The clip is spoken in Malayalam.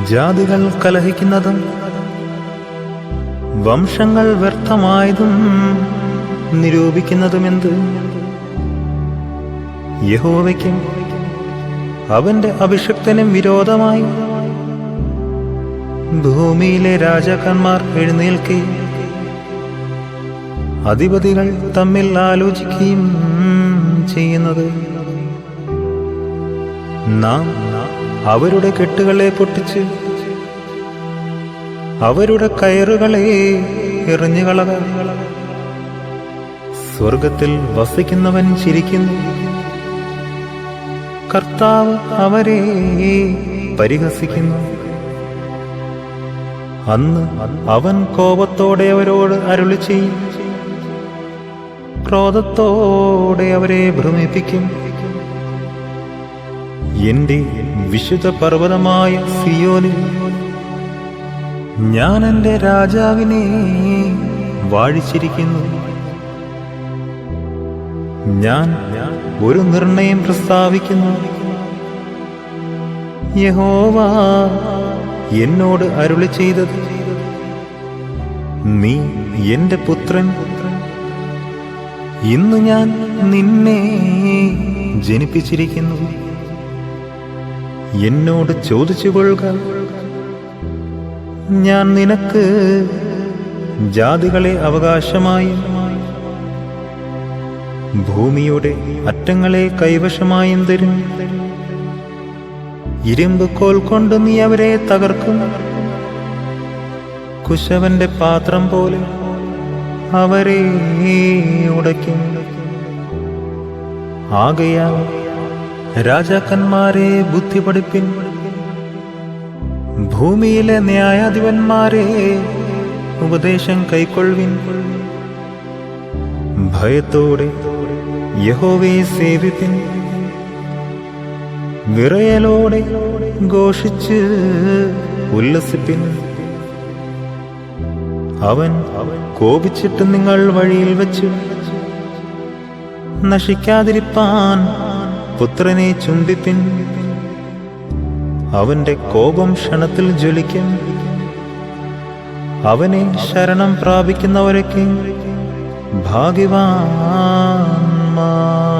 ജാതികൾ കലഹിക്കുന്നതും വംശങ്ങൾ വ്യർത്ഥമായതും നിരൂപിക്കുന്നതുമെന്ത്? യഹോവയ്ക്കും അവന്റെ അഭിഷക്തനും വിരോധമായി ഭൂമിയിലെ രാജാക്കന്മാർ എഴുന്നേൽക്കുകയും അധിപതികൾ തമ്മിൽ ആലോചിക്കുകയും ചെയ്യുന്നത് നാം അവരുടെ കെട്ടുകളെ പൊട്ടിച്ച് അവരുടെ കയറുകളെ എറിഞ്ഞുകളക സ്വർഗത്തിൽ വസിക്കുന്നവൻ ചിരിക്കുന്നു. കർത്താവ് അവരെ പരിഹസിക്കുന്നു. അന്ന് അവൻ കോപത്തോടെ അവരോട് അരുളി ചെയ്യും. ക്രോധത്തോടെ അവരെ ഭ്രമിപ്പിക്കും. എന്റെ വിശുദ്ധ പർവതമായ സിയോനിൽ ഞാൻ എന്റെ രാജാവിനെ വാഴിച്ചിരിക്കുന്നു. ഞാൻ ഒരു നിർണയം പ്രസ്താവിക്കുന്നു. യഹോവ എന്നോട് അരുളി ചെയ്തത് നീ എന്റെ പുത്രൻ. ഇന്ന് ഞാൻ നിന്നെ ജനിപ്പിച്ചിരിക്കുന്നു. എന്നോട് ചോദിച്ചു കൊള്ളുക. ഞാൻ നിനക്ക് ജാതികളെ അവകാശമായും ഭൂമിയുടെ അറ്റങ്ങളെ കൈവശമായും തരും. ഇരുമ്പ് കോൽ കൊണ്ട് നീ അവരെ തകർക്കും. കുശവന്റെ പാത്രം പോലെ അവരെ ഉടയ്ക്കും. ആകയാൽ രാജാക്കന്മാരെ ബുദ്ധി പഠിപ്പിൻ ഭൂമിയിലെ ന്യായാധിപന്മാരെ ഉപദേശം കൈക്കൊള്ളിൻ ഭയത്തോടെ യഹോവയെ സേവിപ്പിൻ. വിറയലോടെ ഘോഷിച്ച് ഉല്ലസിപ്പിൻ. അവൻ കോപിച്ചിട്ട് നിങ്ങൾ വഴിയിൽ വെച്ച് നശിക്കാതിരിപ്പാൻ പുത്രനെ ചുംബിപ്പിൻ. അവന്റെ കോപം ക്ഷണത്തിൽ ജ്വലിക്കും. അവനെ ശരണം പ്രാപിക്കുന്നവരൊക്കെ ഭാഗ്യവാന്മാർ.